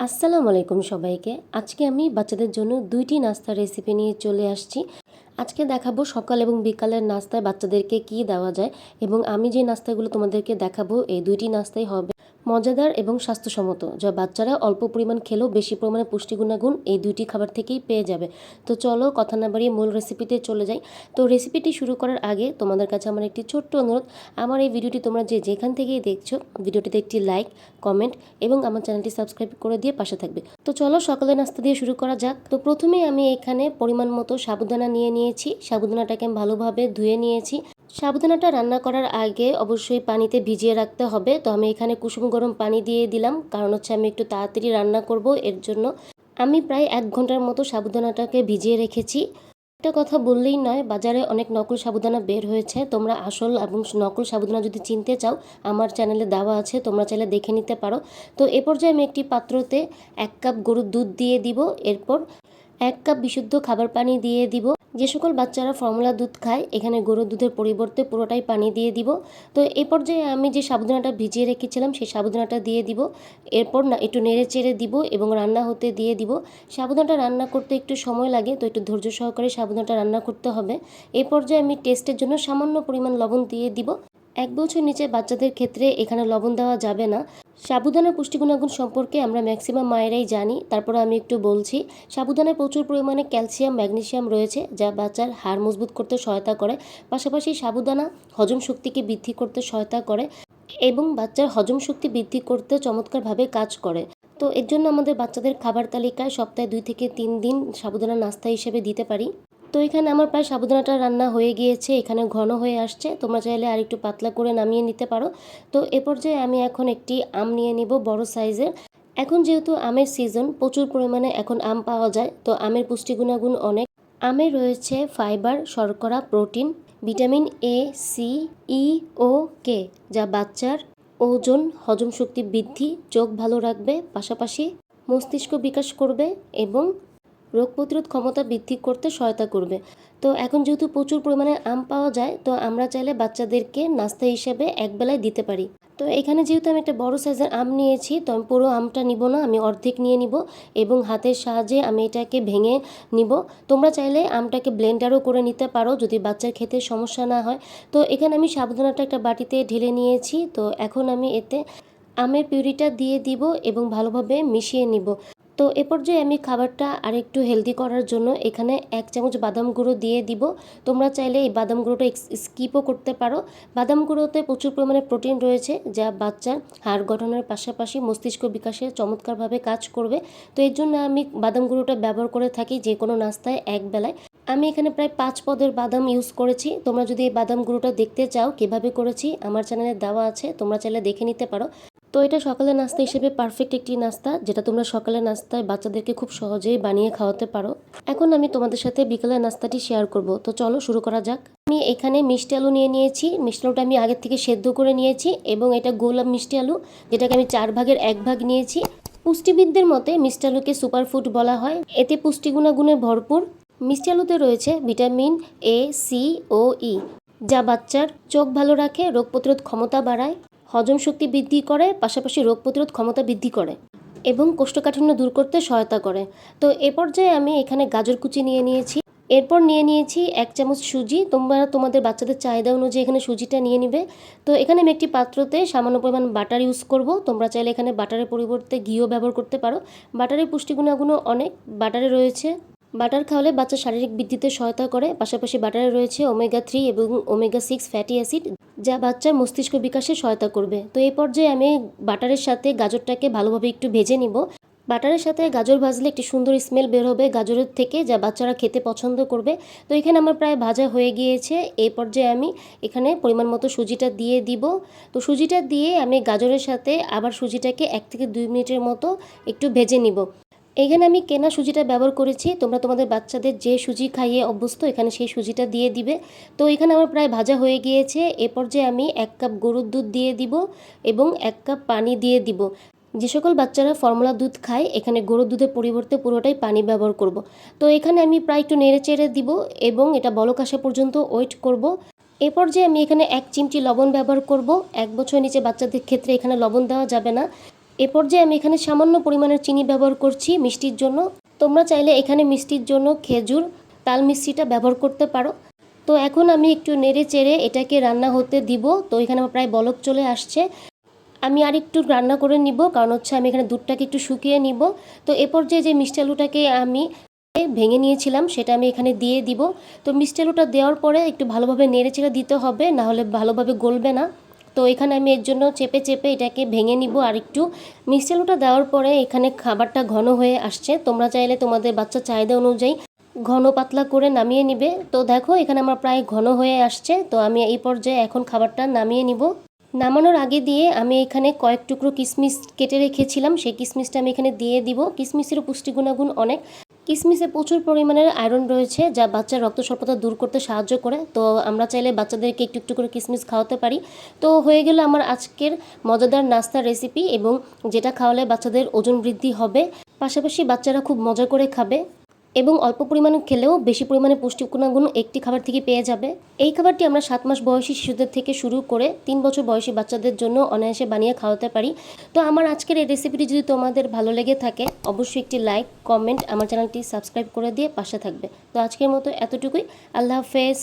আসসালামু আলাইকুম সবাইকে। আজকে আমি বাচ্চাদের জন্য দুইটি নাস্তার রেসিপি নিয়ে চলে আসছি। আজকে দেখাবো সকাল এবং বিকালের নাস্তায় বাচ্চাদেরকে কি দেওয়া যায় এবং আমি যে নাস্তাগুলো তোমাদেরকে দেখাবো, এই দুইটি নাস্তাই হবে। মজাদার এবং স্বাস্থ্যসম্মত, যা বাচ্চারা অল্প পরিমাণ খেলেও বেশি পরিমাণে পুষ্টি গুণাগুণ এই দুইটি খাবার থেকেই পেয়ে যাবে। তো চলো কথা না বাড়িয়ে মূল রেসিপিতে চলে যাই। তো রেসিপিটি শুরু করার আগে তোমাদের কাছে আমার একটি ছোট্ট অনুরোধ। আমার এই ভিডিওটি তোমরা যে যেখান থেকেই দেখছ ভিডিওটিতে একটি লাইক কমেন্ট এবং আমার চ্যানেলটি সাবস্ক্রাইব করে দিয়ে পাশে থাকবে। তো চলো সকালে নাস্তা দিয়ে শুরু করা যাক। তো প্রথমে আমি এখানে পরিমাণ মতো সাবুদানা নিয়ে নিয়েছি। সাবুদানাটাকে আমি ভালোভাবে ধুয়ে নিয়েছি। সাবুদানাটা রান্না করার আগে অবশ্যই পানিতে ভিজিয়ে রাখতে হবে। তো আমি এখানে কুসুম গরম পানি দিয়ে দিলাম। কারণ হচ্ছে আমি একটু তাড়াতাড়ি রান্না করব, এর জন্য আমি প্রায় এক ঘণ্টার মতো সাবুদানাটাকে ভিজিয়ে রেখেছি। একটা কথা বললেই নয়, বাজারে অনেক নকল সাবুদানা বের হয়েছে। তোমরা আসল এবং নকল সাবুদানা যদি চিনতে চাও, আমার চ্যানেলে দেওয়া আছে, তোমরা চাইলে দেখে নিতে পারো। তো এ পর্যায়ে আমি একটি পাত্রতে এক কাপ গরুর দুধ দিয়ে দিব। এরপর এক কাপ বিশুদ্ধ খাবার পানি দিয়ে দিব। যে সকল বাচ্চারা ফর্মুলা দুধ খায়, এখানে গরুর দুধের পরিবর্তে পুরোটাই পানি দিয়ে দিব। তো এই পর্যায়ে আমি যে সাবুদানাটা ভিজিয়ে রেখেছিলাম, সেই সাবুদানাটা দিয়ে দিব। এরপর না, একটু নেড়ে চেড়ে দিব এবং রান্না হতে দিয়ে দিব। সাবুদানাটা রান্না করতে একটু সময় লাগে, তো একটু ধৈর্য সহকারে সাবুদানাটা রান্না করতে হবে। এই পর্যায়ে আমি টেস্টের জন্য সামান্য পরিমাণ লবণ দিয়ে দিব। এক বছর নিচে বাচ্চাদের ক্ষেত্রে এখানে লবণ দেওয়া যাবে না। সাবুদানা পুষ্টিগুণাগুণ সম্পর্কে আমরা ম্যাক্সিমাম মায়েরাই জানি, তারপর আমি একটু বলছি। সাবুদানায় প্রচুর পরিমাণে ক্যালসিয়াম, ম্যাগনেসিয়াম রয়েছে, যা বাচ্চার হাড় মজবুত করতে সহায়তা করে। পাশাপাশি সাবুদানা হজম শক্তিকে বৃদ্ধি করতে সহায়তা করে এবং বাচ্চার হজম শক্তি বৃদ্ধি করতে চমৎকারভাবে কাজ করে। তো এর জন্য আমাদের বাচ্চাদের খাবার তালিকায় সপ্তাহে দুই থেকে তিন দিন সাবুদানা নাস্তা হিসেবে দিতে পারি। তো এখানে আমার প্রায় সাবুদানাটা রান্না হয়ে গিয়েছে, এখানে ঘন হয়ে আসছে। তোমরা চাইলে আর একটু পাতলা করে নামিয়ে নিতে পারো। তো এ পর্যায়ে আমি এখন একটি আম নিয়ে নিব বড় সাইজের। এখন যেহেতু আমের সিজন প্রচুর পরিমাণে এখন আম পাওয়া যায়, তো আমের পুষ্টি গুণাগুণ অনেক। আমে রয়েছে ফাইবার শর্করা protein vitamin A C E O K যা বাচ্চার ওজন, হজম শক্তি বৃদ্ধি, চোখ ভালো রাখবে, পাশাপাশি মস্তিষ্ক বিকাশ করবে এবং রোগ প্রতিরোধ ক্ষমতা বৃদ্ধি করতে সহায়তা করবে। তো এখন যেহেতু প্রচুর পরিমাণে আম পাওয়া যায়, তো আমরা চাইলে বাচ্চাদেরকে নাস্তা হিসেবে একবেলায় দিতে পারি। তো এখানে যেহেতু আমি একটা বড় সাইজের আম নিয়েছি, তো আমি পুরো আমটা নিব না, আমি অর্ধেক নিয়ে নিব এবং হাতের সাহায্যে আমি এটাকে ভেঙে নিব। তোমরা চাইলে আমটাকে ব্লেন্ডারও করে নিতে পারো যদি বাচ্চার খেতে সমস্যা না হয়। তো এখানে আমি সাবধানতা একটা বাটিতে ঢেলে নিয়েছি, তো এখন আমি এতে আমের পিউরিটা দিয়ে দিব এবং ভালোভাবে মিশিয়ে নিব। তো এ পর্যায়ে আমি খাবারটা আরেকটু হেলদি করার জন্য এখানে এক চামচ বাদাম গুঁড়ো দিয়ে দিব। তোমরা চাইলে এই বাদাম গুঁড়োটা স্কিপও করতে পারো। বাদাম গুঁড়োতে প্রচুর পরিমাণে প্রোটিন রয়েছে, যা বাচ্চার হাড় গঠনের পাশাপাশি মস্তিষ্ক বিকাশে চমৎকারভাবে কাজ করবে। তো এর জন্য আমি বাদাম গুঁড়োটা ব্যবহার করে থাকি যে কোনো নাস্তায় এক বেলায়। আমি এখানে প্রায় পাঁচ পদের বাদাম ইউজ করেছি। তোমরা যদি এই বাদাম গুঁড়োটা দেখতে চাও, কীভাবে করেছি, আমার চ্যানেলে দেওয়া আছে, তোমরা চাইলে দেখে নিতে পারো। তো এটা সকালের নাস্তা হিসেবে পারফেক্ট একটি নাস্তা, যেটা তোমরা সকালের নাস্তায় বাচ্চাদেরকে খুব সহজেই বানিয়ে খাওয়াতে পারো। এখন আমি তোমাদের সাথে বিকালের নাস্তাটি শেয়ার করব। তো চলো শুরু করা যাক। আমি এখানে মিষ্টি আলু নিয়ে নিয়েছি। মিষ্টি আলুটা আমি আগের থেকে সেদ্ধ করে নিয়েছি এবং এটা গোলাপ মিষ্টি আলু, যেটাকে আমি চার ভাগের এক ভাগ নিয়েছি। পুষ্টিবিদদের মতে মিষ্টি আলুকে সুপারফুড বলা হয়। এতে পুষ্টিগুণাগুণে ভরপুর। মিষ্টি আলুতে রয়েছে ভিটামিন এ সি ও ই যা বাচ্চার চোখ ভালো রাখে, রোগ প্রতিরোধ ক্ষমতা বাড়ায়। হজম শক্তি বৃদ্ধি করে, পাশাপাশি রোগ প্রতিরোধ ক্ষমতা বৃদ্ধি করে এবং কোষ্ঠকাঠিন্য দূর করতে সহায়তা করে। তো এ পর্যায়ে আমি এখানে গাজর কুচি নিয়ে নিয়েছি। এরপর নিয়ে নিয়েছি এক চামচ সুজি। তোমরা তোমাদের বাচ্চাদের চাহিদা অনুযায়ী এখানে সুজিটা নিয়ে নিবে। তো এখানে আমি একটি পাত্রতে সামান্য পরিমাণ বাটার ইউজ করব। তোমরা চাইলে এখানে বাটারের পরিবর্তে ঘিও ব্যবহার করতে পারো। বাটারের পুষ্টিগুণাগুণও অনেক। বাটারে রয়েছে বাটার খাওয়ালে বাচ্চার শারীরিক বৃদ্ধিতে সহায়তা করে। পাশাপাশি বাটারে রয়েছে ওমেগা থ্রি এবং ওমেগা সিক্স ফ্যাটি অ্যাসিড যা বাচ্চার মস্তিষ্ক বিকাশে সহায়তা করবে। তো এই পর্যায়ে আমি বাটারের সাথে গাজরটাকে ভালোভাবে একটু ভেজে নিব। বাটারের সাথে গাজর ভাজলে একটি সুন্দর স্মেল বের হবে গাজরের থেকে, যা বাচ্চারা খেতে পছন্দ করবে। তো এখানে আমার প্রায় ভাজা হয়ে গিয়েছে। এই পর্যায়ে আমি এখানে পরিমাণ মতো সুজিটা দিয়ে দিব। তো সুজিটা দিয়ে আমি গাজরের সাথে আবার সুজিটাকে এক থেকে দুই মিনিটের মতো একটু ভেজে নিব। এখানে আমি কেনা সুজিটা ব্যবহার করেছি। তোমরা তোমাদের বাচ্চাদের যে সুজি খাইয়ে অভ্যস্ত, এখানে সেই সুজিটা দিয়ে দিবে। তো এখানে আমার প্রায় ভাজা হয়ে গিয়েছে। এ পর্যায়ে আমি এক কাপ গরুর দুধ দিয়ে দিব এবং এক কাপ পানি দিয়ে দিব। যে সকল বাচ্চারা ফর্মুলা দুধ খায়, এখানে গরুর দুধের পরিবর্তে পুরোটাই পানি ব্যবহার করব। তো এখানে আমি প্রায় একটু নেড়ে চেড়ে দিব এবং এটা বলক আসা পর্যন্ত ওয়েট করব। এ পর্যায়ে আমি এখানে এক চিমটি লবণ ব্যবহার করব। এক বছর নিচে বাচ্চাদের ক্ষেত্রে এখানে লবণ দেওয়া যাবে না। এ পর্যায়ে আমি এখানে সামান্য পরিমাণের চিনি ব্যবহার করছি মিষ্টির জন্য। তোমরা চাইলে এখানে মিষ্টির জন্য খেজুর, তাল মিষ্টিটা ব্যবহার করতে পারো। তো এখন আমি একটু নেড়ে চেড়ে এটাকে রান্না হতে দিব। তো এখানে আমার প্রায় বলক চলে আসছে। আমি আর একটু রান্না করে নিব, কারণ হচ্ছে আমি এখানে দুধটাকে একটু শুকিয়ে নিব। তো এ পর্যায়ে যে মিষ্টি আলুটাকে আমি ভেঙে নিয়েছিলাম, সেটা আমি এখানে দিয়ে দিব। তো মিষ্টি আলুটা দেওয়ার পরে একটু ভালোভাবে নেড়ে চেড়ে দিতে হবে, না হলে ভালোভাবে গলবে না। তো এখানে আমি এর জন্য চেপে চেপে এটাকে ভেঙে নিব আর একটু। মিষ্টি দেওয়ার পরে এখানে খাবারটা ঘন হয়ে আসছে। তোমরা চাইলে তোমাদের বাচ্চার চাহিদা অনুযায়ী ঘন পাতলা করে নামিয়ে নিবে। তো দেখো, এখানে আমার প্রায় ঘন হয়ে আসছে। তো আমি এই পর্যায়ে এখন খাবারটা নামিয়ে নিব। নামানোর আগে দিয়ে আমি এখানে কয়েক টুকরো কিশমিশ কেটে রেখেছিলাম। সেই কিশমিশটা আমি এখানে দিয়ে দিব। কিশমিশের পুষ্টি গুণাগুণ অনেক। কিশমিশে প্রচুর পরিমাণের আয়রন রয়েছে, যা বাচ্চার রক্ত স্বল্পতা দূর করতে সাহায্য করে। তো আমরা চাইলে বাচ্চাদেরকে একটু একটু করে কিসমিস খাওয়াতে পারি। তো হয়ে গেল আমার আজকের মজাদার নাস্তার রেসিপি এবং যেটা খাওয়ালে বাচ্চাদের ওজন বৃদ্ধি হবে। পাশাপাশি বাচ্চারা খুব মজা করে খাবে। এবং অল্প পরিমাণে খেলেও বেশি পরিমাণে পুষ্টি গুণাগুণ একটি খাবার থেকে পেয়ে যাবে। এই খাবারটি আমরা সাত মাস বয়সী শিশুদের থেকে শুরু করে তিন বছর বয়সী বাচ্চাদের জন্য অনায়াসে বানিয়ে খাওয়াতে পারি। তো আমার আজকের এই রেসিপিটি যদি তোমাদের ভালো লেগে থাকে, অবশ্যই একটি লাইক কমেন্ট আমার চ্যানেলটি সাবস্ক্রাইব করে দিয়ে পাশে থাকবে। তো আজকের মতো এতটুকুই। আল্লাহ হাফেজ।